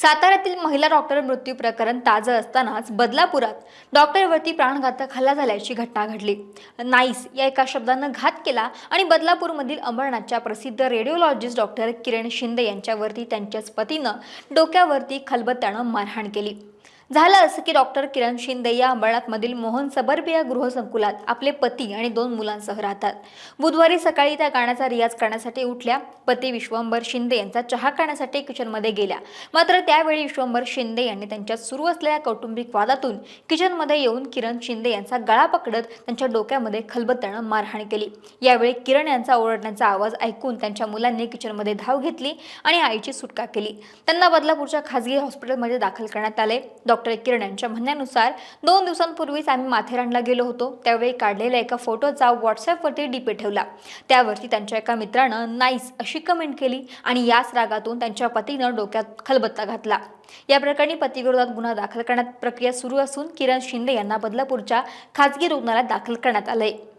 साताऱ्यातील महिला डॉक्टर मृत्यू प्रकरण ताजं असतानाच बदलापुरात डॉक्टरवरती प्राणघातक हल्ला झाल्याची घटना घडली. नाईस या एका शब्दानं घात केला आणि बदलापूरमधील अंबरनाथच्या प्रसिद्ध रेडिओलॉजिस्ट डॉक्टर किरण शिंदे यांच्यावरती त्यांच्याच पतीनं डोक्यावरती खलबत्त्यानं मारहाण केली. झालं असं की डॉक्टर किरण शिंदे या अंबरनाथमधील मोहन सबरबिया गृहसंकुलात आपले पती आणि दोन मुलांसह राहतात. बुधवारी सकाळी त्या गाण्याचा रियाज करण्यासाठी उठल्या. पती विश्वंभर शिंदे यांचा चहा करण्यासाठी किचनमध्ये गेल्या. मात्र त्यावेळी विश्वंभर शिंदे यांनी त्यांच्यात सुरू असलेल्या कौटुंबिक वादातून किचनमध्ये येऊन किरण शिंदे यांचा गळा पकडत त्यांच्या डोक्यामध्ये खलबत्त्यानं मारहाण केली. यावेळी किरण यांचा ओरडण्याचा आवाज ऐकून त्यांच्या मुलांनी किचनमध्ये धाव घेतली आणि आईची सुटका केली. त्यांना बदलापूरच्या खासगी हॉस्पिटलमध्ये दाखल करण्यात आले. डॉक्टर डॉक्टर किरण यांच्या म्हणण्यानुसार दोन दिवसांपूर्वीच आम्ही माथेरानला गेलो होतो. त्यावेळी काढलेल्या एका फोटोचा व्हॉट्सअपवरती डीपी ठेवला. त्यावरती त्यांच्या एका मित्रानं नाईस अशी कमेंट केली आणि याच रागातून त्यांच्या पतीनं डोक्यात खलबत्ता घातला. या प्रकरणी पतीविरोधात गुन्हा दाखल करण्यात प्रक्रिया सुरू असून किरण शिंदे यांना बदलापूरच्या खाजगी रुग्णालयात दाखल करण्यात आलंय.